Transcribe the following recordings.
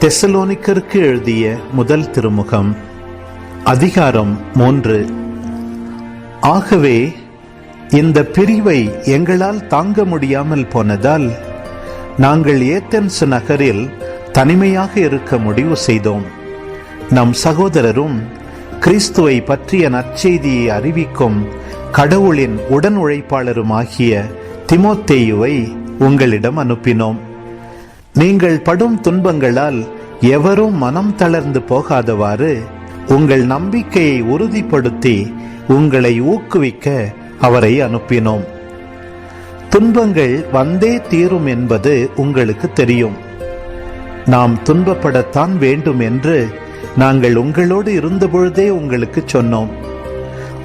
தெசலோனிக்கருக்கு எழுதிய முதல் திருமுகம் அதிகாரம் மூன்று. ஆகவே இந்த பிரிவை எங்களால் தாங்க முடியாமல் போனதால் நாங்கள் ஏத்தென்ஸ் நகரில் தனிமையாக இருக்க முடிவு செய்தோம். நம் சகோதரரும் கிறிஸ்துவை பற்றிய நற்செய்தியை அறிவிக்கும் கடவுளின் உடன் உழைப்பாளருமாகிய திமோத்தேயுவை உங்களிடம் அனுப்பினோம். நீங்கள் படும் துன்பங்களால் எவரும் மனம் தளர்ந்து போகாதவாறு உங்கள் நம்பிக்கையை உறுதிப்படுத்தி உங்களை ஊக்குவிக்க அவரை அனுப்பினோம். துன்பங்கள் வந்தே தீரும் என்பது உங்களுக்கு தெரியும். நாம் துன்பப்படத்தான் வேண்டும் என்று நாங்கள் உங்களோடு இருந்தபொழுதே உங்களுக்கு சொன்னோம்.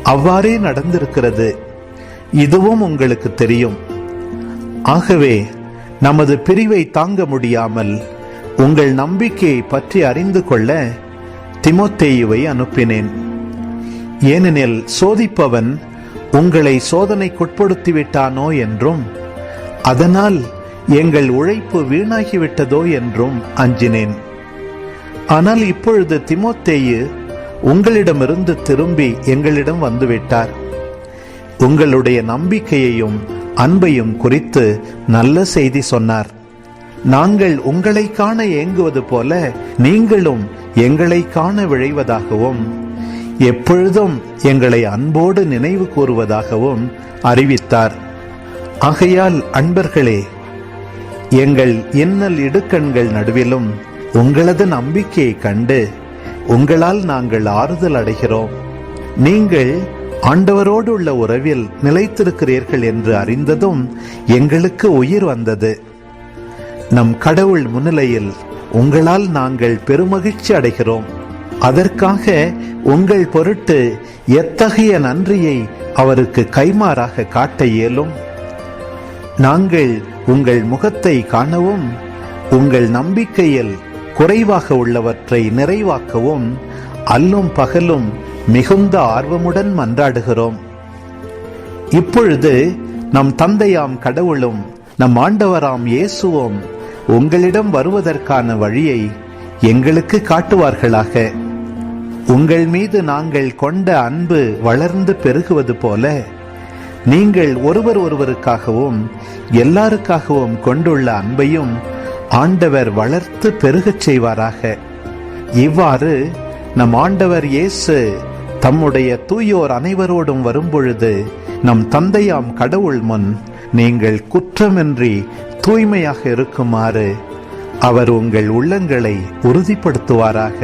அவ்வாறே நடந்திருக்கிறது. இதுவும் உங்களுக்கு தெரியும். ஆகவே நமது பிரிவை தாங்க முடியாமல் உங்கள் நம்பிக்கையை பற்றி அறிந்து கொள்ள திமோத்தேயுவை அனுப்பினேன். ஏனெனில் சோதிப்பவன் உங்களை சோதனைக்குட்படுத்தி விட்டானோ என்றும் அதனால் எங்கள் உழைப்பு வீணாகிவிட்டதோ என்றும் அஞ்சினேன். ஆனால் இப்பொழுது திமோத்தேயு உங்களிடமிருந்து திரும்பி எங்களிடம் வந்துவிட்டார். உங்களுடைய நம்பிக்கையையும் அன்பையும் குறித்து நல்ல செய்தி சொன்னார். நாங்கள் உங்களை காண ஏங்குவது போல நீங்களும் எங்களை காண விழைவதாகவும் எப்பொழுதும் எங்களை அன்போடு நினைவு கூறுவதாகவும் அறிவித்தார். ஆகையால் அன்பர்களே எங்கள் இன்னல் இடுக்கண்கள் நடுவிலும் உங்களது நம்பிக்கையை கண்டு உங்களால் நாங்கள் ஆறுதல் அடைகிறோம். நீங்கள் ஆண்டவரோடு உள்ள உறவில் நிலைத்திருக்கிறீர்கள் என்று அறிந்ததும் எங்களுக்கு உயிர் வந்தது. நம் கடவுள் முன்னிலையில் உங்களால் நாங்கள் பெருமகிழ்ச்சி அடைகிறோம். அதற்காக உங்கள் பொருட்டு எத்தகைய நன்றியை அவருக்கு கைமாறாக காட்ட இயலும். நாங்கள் உங்கள் முகத்தை காணவும் உங்கள் நம்பிக்கையில் குறைவாக உள்ளவற்றை நிறைவாக்கவும் அல்லும் பகலும் மிகுந்த ஆர்வமுடன் மன்றாடுகிறோம். இப்பொழுது நம் தந்தையாம் கடவுளும் நம் ஆண்டவராம் இயேசுவும் உங்களிடம் வருவதற்கான வழியை எங்களுக்கு காட்டுவார்களாக. உங்கள் மீது நாங்கள் கொண்ட அன்பு வளர்ந்து பெருகுவது போல நீங்கள் ஒருவர் ஒருவருக்காகவும் எல்லாருக்காகவும் கொண்டுள்ள அன்பையும் ஆண்டவர் வளர்த்து பெருகச் செய்வாராக. இவ்வாறு நம் ஆண்டவர் இயேசு தம்முடைய தூயோர் அனைவரோடும் வரும்பொழுது நம் தந்தையாம் கடவுள் முன் நீங்கள் குற்றமின்றி தூய்மையாக இருக்குமாறு அவர் உங்கள் உள்ளங்களை உறுதிப்படுத்துவாராக.